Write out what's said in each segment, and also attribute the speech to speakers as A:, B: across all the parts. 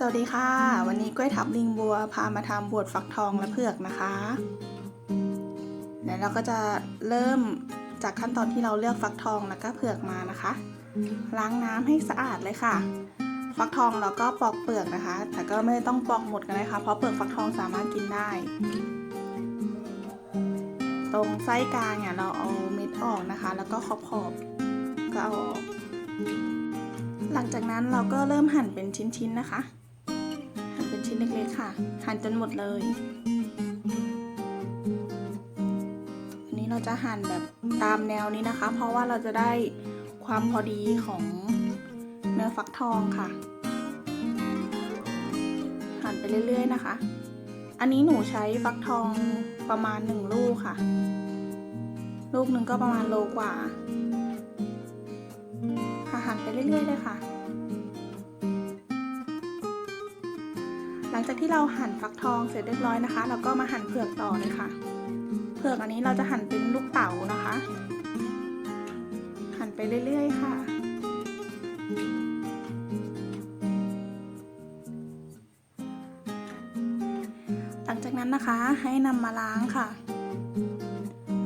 A: สวัสดีค่ะ วันนี้กล้วยทับลิงบัวพามาทำบวชฟักทองและเผือกนะคะเดี๋ยวเราก็จะเริ่มจากขั้นตอนที่เราเลือกฟักทองแล้วก็เผือกมานะคะ ล้างน้ำให้สะอาดเลยค่ะ ฟักทองเราก็ปอกเปลือกนะคะ แต่ก็ไม่ต้องปอกหมดกันเลยค่ะเพราะเปลือกฟักทองสามารถกินได้ ตรงไส้กลางเนี่ยเราเอาเม็ดออกนะคะ แล้วก็ขอบขอบๆก็เอาออกหลังจากนั้นเราก็เริ่มหั่นเป็นชิ้นๆนะคะ นเล็กๆค่ะ หั่นจนหมดเลย อันนี้เราจะหั่นแบบตามแนวนี้นะคะ เพราะว่าเราจะได้ความพอดีของเนื้อฟักทองค่ะ หั่นไปเรื่อย ๆ นะคะ อันนี้หนูใช้ฟักทองประมาณหนึ่งลูกค่ะ ลูกหนึ่งก็ประมาณโลกว่า ค่ะหั่นไปเรื่อย ๆ เลยค่ะ จากที่เราหั่นฟักทองเสร็จเรียบร้อยนะคะ เราก็มาหั่นเผือกต่อเลยค่ะ เผือกอันนี้เราจะหั่นเป็นลูกเต๋านะคะ หั่นไปเรื่อยๆค่ะหลังจากนั้นนะคะให้นำมาล้างค่ะ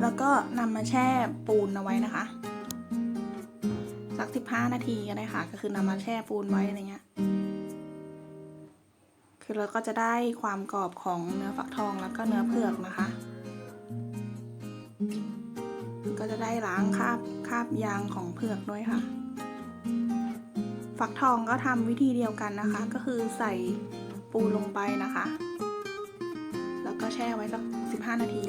A: แล้วก็นำมาแช่ปูนเอาไว้นะคะ สักสิบห้านาทีก็ได้ค่ะ ก็คือนำมาแช่ปูนไว้อะไรเงี้ย คือเราก็จะได้ความกรอบของเนื้อฟักทองแล้วก็เนื้อเผือกนะคะ ก็จะได้ล้างคราบคราบยางของเผือกด้วยค่ะ ฟักทองก็ทำวิธีเดียวกันนะคะ ก็คือใส่ปูนลงไปนะคะ แล้วก็แช่ไว้สักสิบห้านาที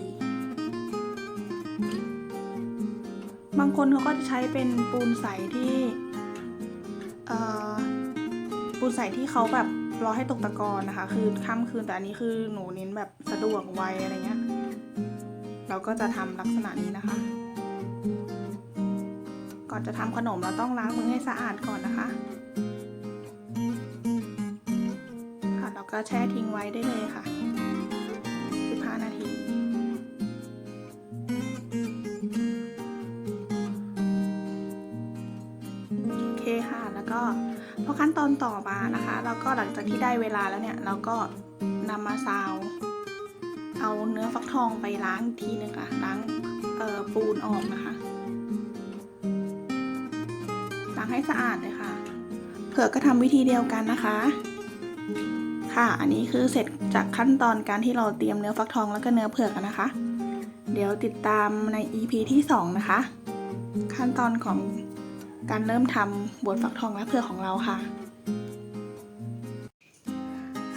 A: บางคนเขาก็จะใช้เป็นปูนใสที่ปูนใสที่เขาแบบ รอให้ตกตะกอนนะคะ คือค่ำคืนแต่อันนี้คือหนูเน้นแบบสะดวกไวอะไรเงี้ย เราก็จะทำลักษณะนี้นะคะ ก่อนจะทำขนมเราต้องล้างมือให้สะอาดก่อนนะคะค่ะเราก็แช่ทิ้งไว้ได้เลยค่ะ 15 นาทีโอเคค่ะแล้วก็ พอขั้นตอนต่อมานะคะ แล้วก็หลังจากที่ได้เวลาแล้วเนี่ย เราก็นำมาซาวเอาเนื้อฟักทองไปล้างอีกทีหนึงค่ะล้างเอ่อปูนออกนะคะล้างให้สะอาดเลยค่ะ เผือกก็ทำวิธีเดียวกันนะคะ ค่ะ อันนี้คือเสร็จจากขั้นตอนการที่เราเตรียมเนื้อฟักทองแล้วก็เนื้อเผือกกันนะคะ เดี๋ยวติดตามใน EP ที่ 2 นะคะ ขั้นตอนของ การเริ่มทำบวชฟักทองและเผือกของเราค่ะ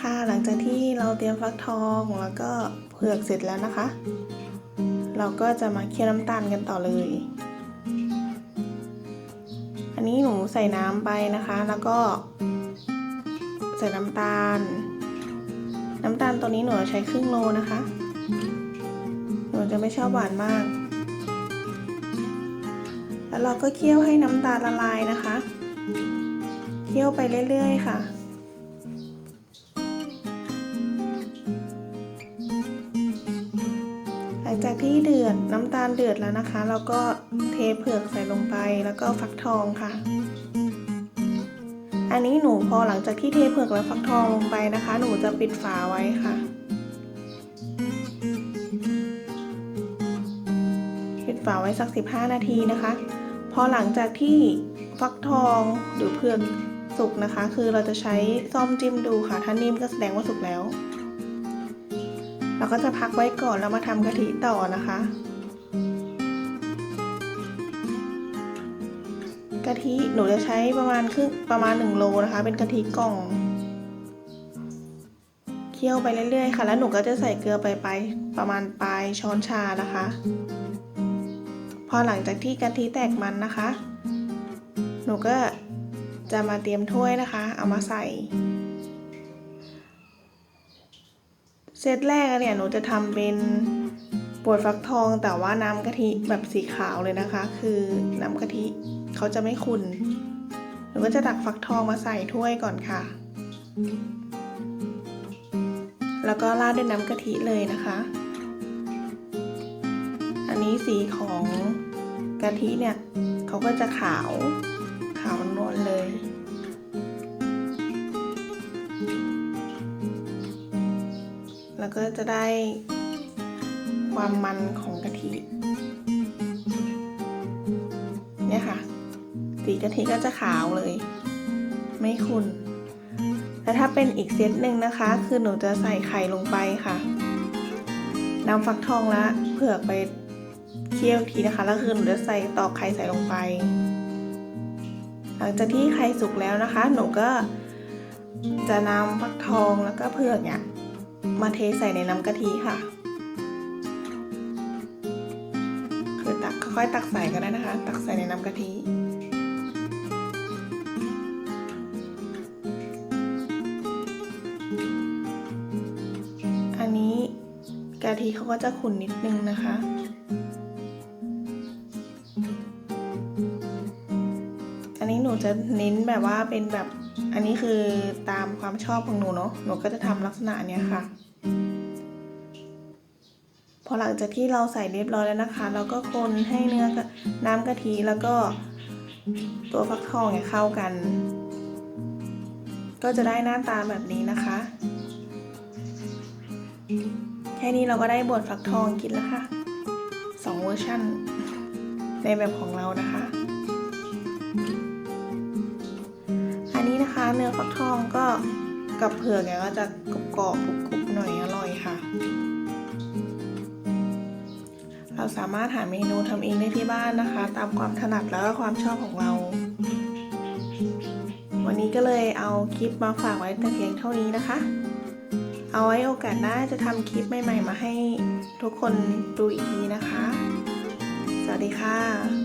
A: ค่ะหลังจากที่เราเตรียมฟักทองแล้วก็เผือกเสร็จแล้วนะคะ เราก็จะมาเคี่ยวน้ำตาลกันต่อเลย อันนี้หนูใส่น้ำไปนะคะ แล้วก็ใส่น้ำตาล น้ำตาลตัวนี้หนูใช้ครึ่งโลนะคะ หนูจะไม่ชอบหวานมาก แล้วเราก็เคี่ยวให้น้ำตาลละลายนะคะ เคี่ยวไปเรื่อยๆค่ะหลังจากที่เดือดน้ำตาลเดือดแล้วนะคะ เราก็เทเผือกใส่ลงไปแล้วก็ฟักทองค่ะ อันนี้หนูพอหลังจากที่เทเผือกและฟักทองลงไปนะคะ หนูจะปิดฝาไว้ค่ะ ปิดฝาไว้สัก 15 นาทีนะคะ พอหลังจากที่ฟักทองหรือเผือกสุกนะคะ คือเราจะใช้ซ่อมจิ้มดูค่ะ ถ้านิ่มก็แสดงว่าสุกแล้ว เราก็จะพักไว้ก่อนแล้วมาทำกะทิต่อนะคะกะทิหนูจะใช้ประมาณครึ่งประมาณ 1 โลนะคะ เป็นกะทิกล่อง เคี่ยวไปเรื่อยๆ ค่ะ แล้วหนูก็จะใส่เกลือไปไปประมาณปลายช้อนชานะคะ อหลังจากที่กะทิแตกมันนะคะ หนูก็จะมาเตรียมถ้วยนะคะ เอามาใส่เซตแรกเนี่ยหนูจะทำเป็นบวชฟักทองแต่ว่าน้ำกะทิแบบสีขาวเลยนะคะ คือน้ำกะทิเขาจะไม่ขุ่นหนูก็จะตักฟักทองมาใส่ถ้วยก่อนค่ะ แล้วก็ราดด้วยน้ำกะทิเลยนะคะ อันนี้สีของ กะทิเนี่ยเขาก็จะขาว ขาวนวลเลย แล้วก็จะได้ความมันของกะทิเนี่ยค่ะ สีกะทิก็จะขาวเลย ไม่ขุ่นและถ้าเป็นอีกเซตหนึ่งนะคะ คือหนูจะใส่ไข่ลงไปค่ะนำฟักทองและเผือกไป เคี่ยวทีนะคะ แล้วคือหนูจะใส่ตอกไข่ใส่ลงไป หลังจากที่ไข่สุกแล้วนะคะ หนูก็จะนำฟักทองแล้วก็เผือกเนี่ยมาเทใส่ในน้ำกะทิค่ะ คือตักค่อยๆตักใส่ก็ได้นะคะ ตักใส่ในน้ำกะทิอันนี้กะทิเขาก็จะขุ่นนิดนึงนะคะ หนูจะเน้นแบบว่าเป็นแบบอันนี้คือตามความชอบของหนูเนาะหนูก็จะทำลักษณะเนี้ยค่ะ พอหลังจากที่เราใส่เรียบร้อยแล้วนะคะ เราก็คนให้เนื้อน้ำกะทิแล้วก็ตัวฟักทองเนี่ยเข้ากัน ก็จะได้หน้าตาแบบนี้นะคะ แค่นี้เราก็ได้บดฟักทองกินแล้วค่ะสองเวอร์ชันในแบบของเรานะคะ นะคะ เนื้อฟักทองก็กับเผือกเนี่ยก็จะกรอบๆกรุบๆหน่อยอร่อยค่ะ เราสามารถหาเมนูทำเองได้ที่บ้านนะคะ ตามความถนัดแล้วก็ความชอบของเรา วันนี้ก็เลยเอาคลิปมาฝากไว้แต่เพียงเท่านี้นะคะ เอาไว้โอกาสหน้าจะทำคลิปใหม่ ๆ มาให้ทุกคนดูอีกทีนะคะ สวัสดีค่ะ